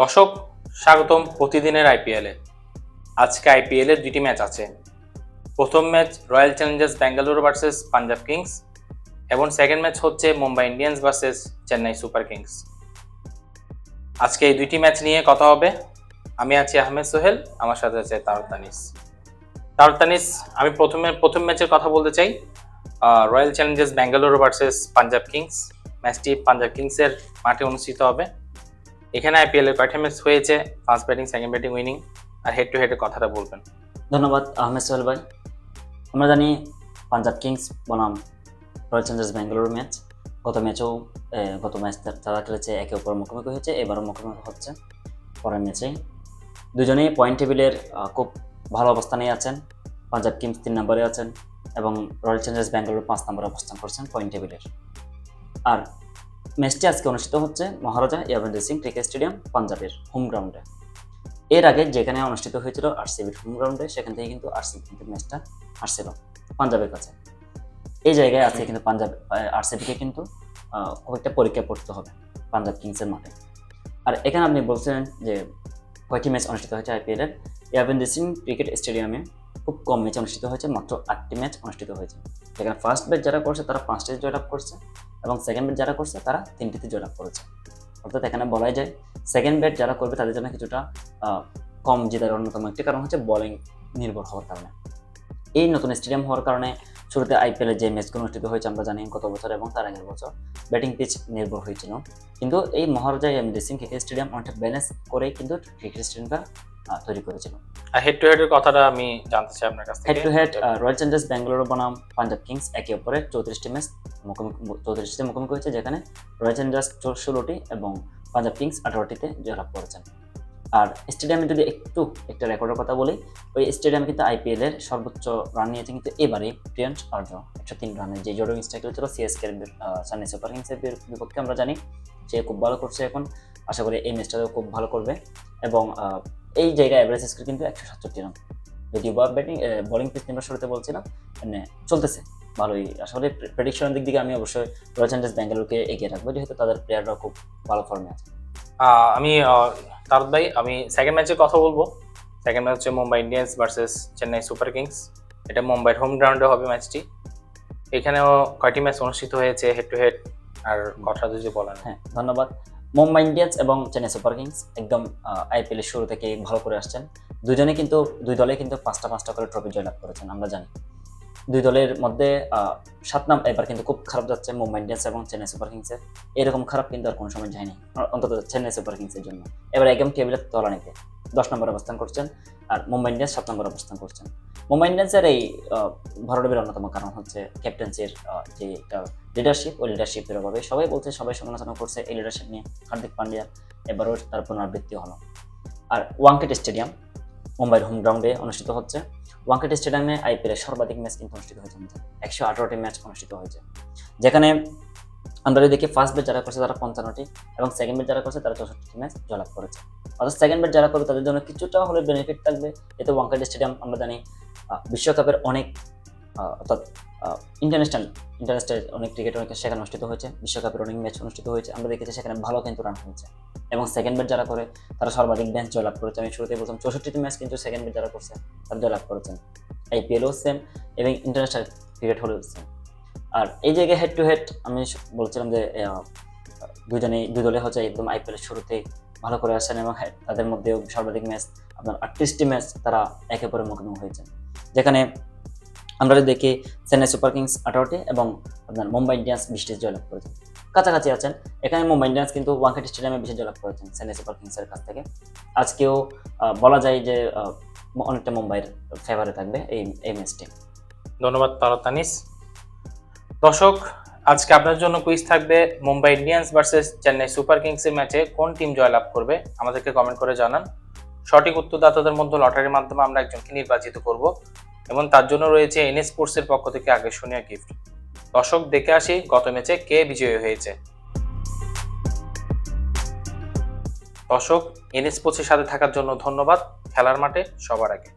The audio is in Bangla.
দর্শক, স্বাগতম প্রতিদিনের আইপিএলে আজকে আইপিএলে দুটি ম্যাচ আছে। প্রথম match royal challengers Bangalore versus Punjab kings এবং সেকেন্ড ম্যাচ হচ্ছে Mumbai Indians versus Chennai super kings. আজকে এই দুইটি ম্যাচ নিয়ে কথা হবে। আমি আছি আহমেদ সোহেল, আমার সাথে আছে তারক তানিস। তারক তানিস, আমি প্রথমে প্রথম ম্যাচের কথা বলতে চাই। Royal challengers Bengaluru versus Punjab kings. ম্যাচটি পাঞ্জাব কিংসের মাঠে অনুষ্ঠিত হবে। এখানে আইপিএল এর কয়টা ম্যাচ হয়েছে first batting second batting winning R head to হেডের কথাটা বলবেন। ধন্যবাদ, আহমেদ সোহেল ভাই। আমরা জানি পাঞ্জাব কিংস বনাম রয়্যাল চ্যালেঞ্জার্স ব্যাঙ্গালোর ম্যাচ গত ম্যাচেও গত ম্যাচ তারা খেলেছে, একে অপর মুখোমুখি হয়েছে, এবারও মুখোমুখি হচ্ছে পরের ম্যাচে দুজনেই পয়েন্ট টেবিলের খুব ভালো অবস্থানে আছেন। পাঞ্জাব কিংস তিন নম্বরে আছেন এবং রয়্যাল চ্যালেঞ্জার্স ব্যাঙ্গালোর পাঁচ নম্বরে অবস্থান করছেন পয়েন্ট টেবিলের আর ম্যাচটি আজকে অনুষ্ঠিত হচ্ছে মহারাজা ইয়াবেন্দ্র সিং ক্রিকেট স্টেডিয়াম, পাঞ্জাবের হোম গ্রাউন্ডে। এর আগে যেখানে অনুষ্ঠিত হয়েছিল আরসিবির হোম গ্রাউন্ডে, সেখান থেকে কিন্তু আরসিবি কিন্তু ম্যাচটা আসছিল পাঞ্জাবের কাছে। এই জায়গায় আজকে কিন্তু পাঞ্জাব আরসিবিকে কিন্তু খুব একটা পরীক্ষা পড়তে হবে পাঞ্জাব কিংসের মাঠে। আর এখানে আপনি বলছিলেন যে কয়টি ম্যাচ অনুষ্ঠিত হয়েছে আইপিএল এর? ইয়াবেন্দ্র সিং ক্রিকেট স্টেডিয়ামে খুব কম ম্যাচ অনুষ্ঠিত হয়েছে, মাত্র আটটি ম্যাচ অনুষ্ঠিত হয়েছে। যেখানে ফার্স্ট ব্যাচ যারা করছে, তারা পাঁচটিতে জয়লাভ করছে। এবং সেকেন্ড ব্যাচ যারা করছে, তারা তিনটিতে জয়লাভ করেছে। অর্থাৎ এখানে বলাই যায় সেকেন্ড ব্যাট যারা করবে, তাদের জন্য কিছুটা কম জেতার অন্যতম একটি কারণ হচ্ছে বোলিং নির্ভর হওয়ার কারণে। এই নতুন স্টেডিয়াম হওয়ার কারণে শুরুতে আইপিএল যে ম্যাচগুলো অনুষ্ঠিত হয়েছে, আমরা জানি গত বছর এবং তার আগের বছর ব্যাটিং পিচ নির্ভর হয়েছিল। কিন্তু এই মহারাজা এমডি সিং ক্রিকেট স্টেডিয়াম অনেকটা ব্যালেন্স করেই কিন্তু ক্রিকেট স্টেডিয়ামটা তৈরি করেছিল। আর হেড টু হেডের কথাটা আমি জানতে চাই আপনার কাছ head to head royal challengers Bangalore বনাম পাঞ্জাব কিংস একে অপরের চৌত্রিশটি ম্যাচ মুখোমুখি চৌত্রিশটি মুখোমুখি হয়েছে যেখানে রয়্যাল চ্যালেঞ্জার্স ষোলোটি এবং পাঞ্জাব কিংস আঠারোটিতে জয়লাভ করেছেন। আর স্টেডিয়ামে যদি একটু একটা রেকর্ডের কথা বলি ওই স্টেডিয়ামে কিন্তু আইপিএল এর সর্বোচ্চ রান নিয়েছে কিন্তু এবারে প্রিয়াংশ আর্য একশো তিন রানে যে জোডিং স্ট্রাইক ছিল সিএসকে চেন্নাই সুপার কিংসের বিপক্ষে আমরা জানি সে খুব ভালো করছে এখন। আশা করি এই ম্যাচটাও খুব ভালো করবে। এবং এই জায়গায় অ্যাভারেজ স্কোর কিন্তু একশো সাতষট্টি রান যদিও বা ব্যাটিং বোলিং পিচ নিয়ে শুরুতে বলছিলাম মানে চলতেছে। ভালোই। আসলে প্রেডিকশনের দিক থেকে আমি অবশ্যই রয়্যাল চ্যালেঞ্জার্স ব্যাঙ্গালোরকে এগিয়ে রাখব। যেহেতু তাদের প্লেয়াররা খুব ভালো ফর্মে আছে। আমি আহ, ভাই আমি সেকেন্ড ম্যাচের কথা বলব। সেকেন্ড ম্যাচ হচ্ছে Mumbai Indians versus Chennai super kings এটা মুম্বাইয়ের হোম গ্রাউন্ডে হবে ম্যাচটি এখানেও কয়টি ম্যাচ অনুষ্ঠিত হয়েছে হেড টু হেড আর কথা যদি বলেন হ্যাঁ ধন্যবাদ। মুম্বাই ইন্ডিয়ান্স এবং চেন্নাই সুপার কিংস একদম আইপিএলের শুরু থেকে ভালো করে আসছেন। দুজনে কিন্তু, দুই দলে কিন্তু পাঁচটা পাঁচটা করে ট্রফি জয়লাভ করেছেন, আমরা জানি। দুই দলের মধ্যে সাত নাম এবার কিন্তু খুব খারাপ যাচ্ছে মুম্বাই ইন্ডিয়ান্স এবং চেন্নাই সুপার কিংসের এরকম খারাপ কিন্তু আর কোনো সময় যায়নি অন্তত চেন্নাই সুপার কিংসের জন্য। এবার একদম টেবিলের তলানিতে দশ নম্বর অবস্থান করছেন আর মুম্বাই ইন্ডিয়ান্স সাত নম্বর অবস্থান করছেন। মুম্বাই ইন্ডিয়ান্সের এই ভরাডুবির অন্যতম কারণ হচ্ছে ক্যাপ্টেন্সির যে লিডারশিপ ওই লিডারশিপের অভাবে সবাই বলছে সবাই সমালোচনা করছে এই লিডারশিপ নিয়ে। হার্দিক পান্ডিয়া এবারও তার পুনরাবৃত্তি হলো। আর ওয়াংকেট স্টেডিয়াম মুম্বাইয়ের হোম গ্রাউন্ডে অনুষ্ঠিত হচ্ছে। ওয়াংকেটে স্টেডিয়ামে আইপিএলের সর্বাধিক ম্যাচ কিন্তু অনুষ্ঠিত হয়েছে। একশো আঠারোটি ম্যাচ অনুষ্ঠিত হয়েছে। যেখানে আমরা যদি দেখি ফার্স্ট ব্যাট যারা করছে তারা পঞ্চান্নটি এবং সেকেন্ড ব্যাট যারা করছে তারা চৌষট্টি ম্যাচ জয়লাভ করেছে। অর্থাৎ সেকেন্ড ব্যাট যারা করবে তাদের জন্য কিছুটা হলে বেনিফিট থাকবে। এতে ওয়াংকেট স্টেডিয়াম আমরা জানি বিশ্বকাপের অনেক অর্থাৎ ইন্টারন্যাশনাল ইন্টারন্যাশনাল অনেক ক্রিকেট অনেক সেখানে অনুষ্ঠিত হয়েছে, বিশ্বকাপের অনেক ম্যাচ অনুষ্ঠিত হয়েছে। আমরা দেখেছি সেখানে ভালো কিন্তু রান হয়েছে। এবং সেকেন্ড ব্যাচ যারা করে, তারা সর্বাধিক ম্যাচ জয়লাভ করেছে। আমি শুরুতেই বলছিলাম চৌষট্টিতে ম্যাচ কিন্তু সেকেন্ড ব্যাচ যারা করছে, তারা জয়লাভ করেছেন। আইপিএলও সেম এবং ইন্টারন্যাশনাল ক্রিকেট হলেও সেম আর এই জায়গায় হেড টু হেড আমি বলছিলাম যে দুজনেই, দুই দলে হচ্ছে একদম আইপিএল এর শুরুতেই ভালো করে আসছেন এবং তাদের মধ্যেও সর্বাধিক ম্যাচ আপনার আটত্রিশটি ম্যাচ তারা একে অপরের মুখোমুখি হয়েছেন। যেখানে আমরা যদি দেখি চেন্নাই সুপার কিংস আঠারোটি এবং আপনার মুম্বাই ইন্ডিয়ান্স বিশটি জয়লাভ করেছে। কাছাকাছি আছেন। এখানে মুম্বাই ইন্ডিয়ান্স কিন্তু ওয়ানকেট স্টেডিয়ামে বেশি জয়লাভ করেছেন চেন্নাই সুপার কিংসের কাছ থেকে। আজকেও বলা যায় যে অনেকটা মুম্বাইয়ের ফেভারে থাকবে এই এই ম্যাচটি। ধন্যবাদ তানিস। দর্শক, আজকে আপনার জন্য কুইজ থাকবে Mumbai Indians versus Chennai super কিংসের ম্যাচে কোন টিম জয়লাভ করবে, আমাদেরকে কমেন্ট করে জানান। সঠিক উত্তরদাতাদের মধ্যে লটারির মাধ্যমে আমরা একজনকে নির্বাচিত করব। এবং তার জন্য রয়েছে এনএস স্পোর্টসের পক্ষ থেকে আকর্ষণীয় গিফট দর্শক, দেখে আসি গত ম্যাচে কে বিজয়ী হয়েছে। দর্শক, এনএস স্পোর্টসের সাথে থাকার জন্য ধন্যবাদ। খেলার মাঠে সবার আগে।